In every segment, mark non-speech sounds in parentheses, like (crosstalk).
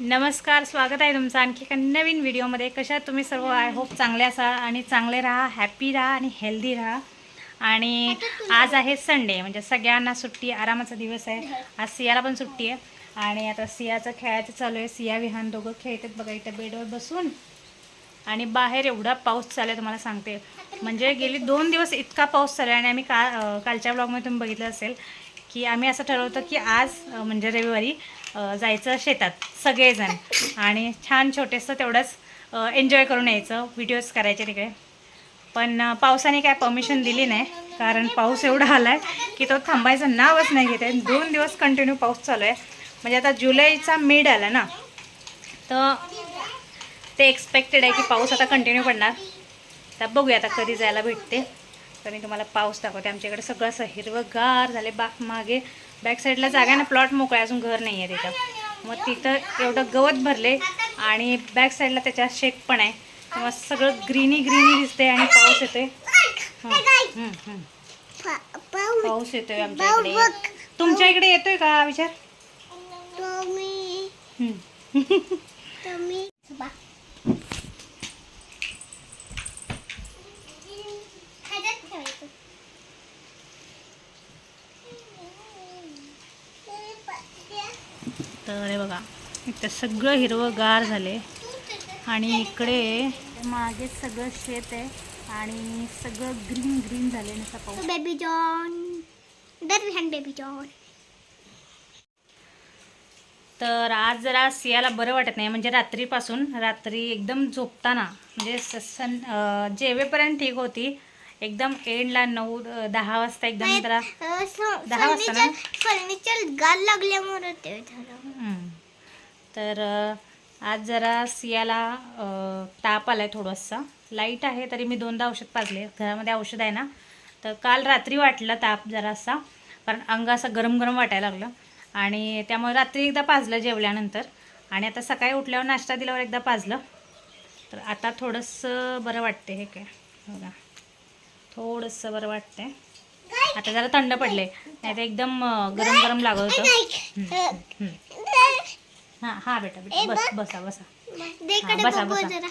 नमस्कार स्वागत आहे तुमचं आणखी एका नवीन व्हिडिओमध्ये. कशा तुम्ही सर्व? आय होप चांगले असाल आणि चांगले राहा हॅपी राहा आणि हेल्दी राहा. आणि आज आहे संडे म्हणजे सगळ्यांना सुट्टी आरामाचा दिवस आहे. आज सियाला पण सुट्टी आहे. आणि आता सियाचं खेळायचं चालू आहे. सिया विहान दोघं खेळतात बघा इथं बेडवर बसून. आणि बाहेर एवढा पाऊस चालू आहे तुम्हाला सांगते. म्हणजे गेली दोन दिवस इतका पाऊस चालू आहे आणि आम्ही का कालच्या ब्लॉगमध्ये तुम्ही बघितलं असेल की आम्ही असं ठरवतं की आज म्हणजे रविवारी जायचं शेतात सगळेजण. आणि छान छोटेसं तेवढंच एन्जॉय करून यायचं. व्हिडिओज करायचे तिकडे. पण पावसाने काय परमिशन दिली नाही. कारण पाऊस एवढा आला आहे की तो थांबायचं नावच नाही घेत आहे. दोन दिवस कंटिन्यू पाऊस चालू आहे. म्हणजे आता जुलैचा मिड आला ना. तर ते एक्सपेक्टेड आहे की पाऊस आता कंटिन्यू पडणार. तर बघूया आता कधी जायला भेटते. तर मी तुम्हाला पाऊस दाखवते. आमच्याकडे सगळं असं हिरवंगार झाले बाग मागे बॅक साईडला जागा ना प्लॉट मोकळा अजून घर नाही आहे तिथं. मग तिथं एवढं गवत भरले आणि बॅक साईडला त्याच्या शेक पण आहे. तेव्हा सगळं ग्रीनी ग्रीनी दिसते आणि पाऊस येतोय. पाऊस येतोय आमच्या इकडे. तुमच्या इकडे येतोय का विचार (laughs) हं. तर हे बघा इथं सगळं हिरवंगार झाले आणि इकडे मागे सगळं शेत आहे. आणि सगळं ग्रीन ग्रीन झाले नुसता पाऊस. Baby John Vihaan baby John तर आज जरा सियाला बरं वाटत नाही. म्हणजे रात्रीपासून रात्री एकदम झोपताना. म्हणजे स- सण अं, जेवेपर्यंत ठीक होती एकदम एंडला नऊ दहा वाजता एकदम जरा दहा वाजता ना? फर्निचर गाल लागल्यामुळे ते झालं. तर आज जरा सियाला ताप आला आहे थोडंसं. लाइट आहे तरी मी दोनदा औषध पाजले. घरामध्ये औषध आहे ना. तर काल रात्री वाटलं ताप जरासा कारण अंग असं गरम गरम वाटायला लागलं. आणि त्यामुळे रात्री एकदा पाजलं जेवल्यानंतर. आणि आता सकाळी उठल्यावर नाश्ता दिल्यावर एकदा पाजलं. तर आता थोडंसं बरं वाटते हे काय. बघा. थोडंसं बरं वाटतंय. आता जरा थंड पडले नाही तर एकदम गरम गरम लागत होतं. हा हा बेटा बेटा. बस बसा बसा. बसा, बसा. जरा.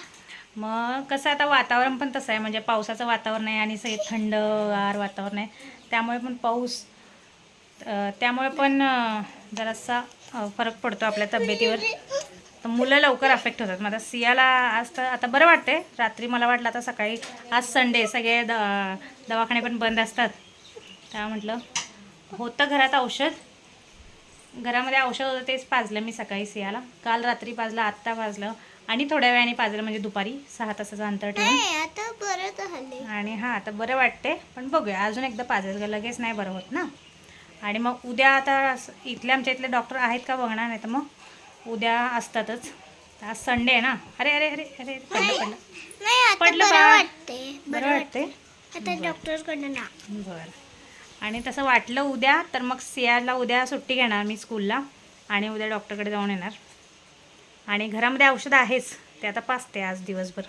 मग कसं आता वातावरण पण तसं आहे म्हणजे पावसाचं वातावरण आहे आणि सगळे थंडगार वातावरण आहे. त्यामुळे पण पाऊस अं, त्यामुळे पण अं, जरासा अं, फरक पडतो आपल्या तब्येतीवर. तर मुलं लवकर अफेक्ट होतात. मग आता सियाला आज तर आता बरं वाटते रात्री मला वाटलं आता सकाळी आज संडे सगळे द दवाखाने पण बंद असतात. त्या म्हटलं होतं घरात औषध. घरामध्ये औषध होतं तेच पाजलं मी सकाळी सियाला. काल रात्री पाजलं आत्ता पाजलं. आणि थोड्या वेळाने पाजलं म्हणजे दुपारी सहा तासाचं अंतर ठेवून. नाही आता बरं झाले आणि हां आता बरं वाटते पण बघूया. अजून एकदा पाजायचं लगेच नाही बरं होत ना. आणि मग उद्या आता असं- इथले आमच्या इथले डॉक्टर आहेत का बघणार नाही तर मग उद्या असतातच. आज संडे आहे ना. अरे अरे अरे अरे पडलं पडलं. पडलं बरं. वाटते बरं वाटते आता बरं. आणि तसं वाटलं उद्या तर मग सियाला उद्या सुट्टी घेणार मी स्कूलला आणि उद्या डॉक्टरकडे जाऊन येणार. आणि घरामध्ये औषध आहेच ते आता पाचते आज दिवसभर.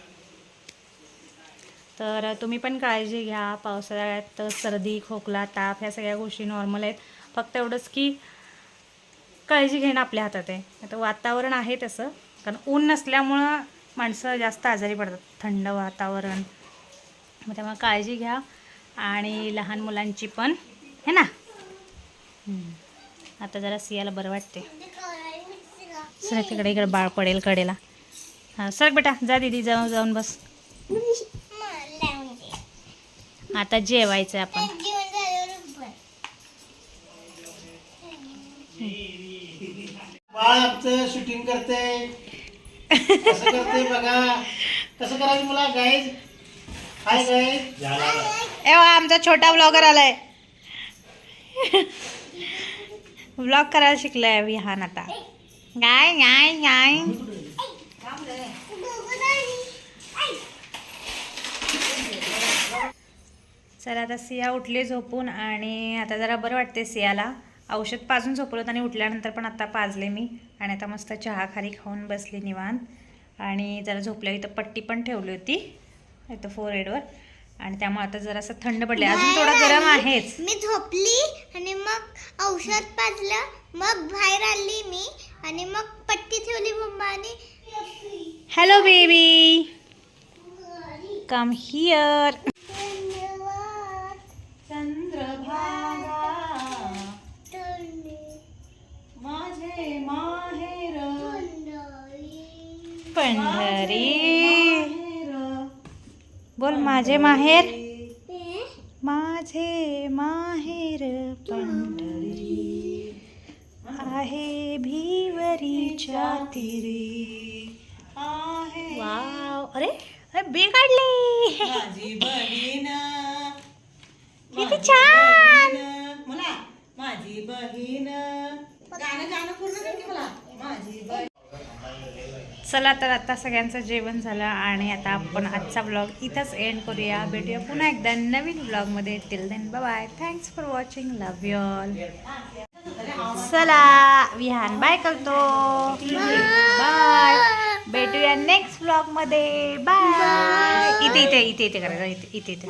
तर तुम्ही पण काळजी घ्या पावसाळ्यात सर्दी खोकला ताप ह्या सगळ्या गोष्टी नॉर्मल आहेत. फक्त एवढंच की काळजी घेणं आपल्या हातात आहे. आता वातावरण आहे तसं कारण ऊन नसल्यामुळं माणसं जास्त आजारी पडतात. थंड वातावरण. मग त्यामुळे काळजी घ्या. आणि लहान मुलांची पण है ना. आता जरा सियाला बरं वाटते सर तिकडे इकडे बाळ पडेल कडेला. हां सर बेटा जा दीदी जाऊन जाऊन बस. आता जेवायचं आहे आपण. बाळ आमचं शूटिंग करते कसं करते बघा. कसं करायचं मला गाईज हाय गाईज एव्हा आमचा छोटा ब्लॉगर आलाय. ब्लॉग करायला शिकलाय विहान आता. गाय गाय गाय. चला आता सिया उठली झोपून आणि आता जरा बरं वाटते सियाला. औषध पाजून झोपलं आणि उठल्यानंतर पण आता पाजले मी. आणि आता मस्त चहा खारी खाऊन बसली निवांत. आणि जरा झोपल्या इथं पट्टी पण ठेवली होती. इथं फोर एडवर आणि त्यामुळे आता जरासं थंड पडले अजून थोडं गरम आहेच. मी झोपली आणि मग औषध पाजलं मग बाहेर आली मी आणि मग पट्टी ठेवली मग hello baby come here Chandrabhaga. माझे माहेर. पंढरी. बोल माझे माहेर? माझे माहेर पंढरी आहे भिवरीच्या तिरी आहे. वाव. अरे अरे बी काढली. माझी बहीण. किती छान. मला माझी बहीण. गाणं गाणं पूर्ण कर की मला. माझी बहीण. चला तर आता सगळ्यांचं जेवण झालं आणि आता आपण आजचा ब्लॉग इथंच एंड करूया. भेटूया पुन्हा एकदा नवीन ब्लॉगमध्ये till then bye thanks for watching love you all चला विहान. बाय करतो बाय भेटूया नेक्स्ट ब्लॉगमध्ये बाय इथे इथे इथे इथे करायचं इथे इथे इथे.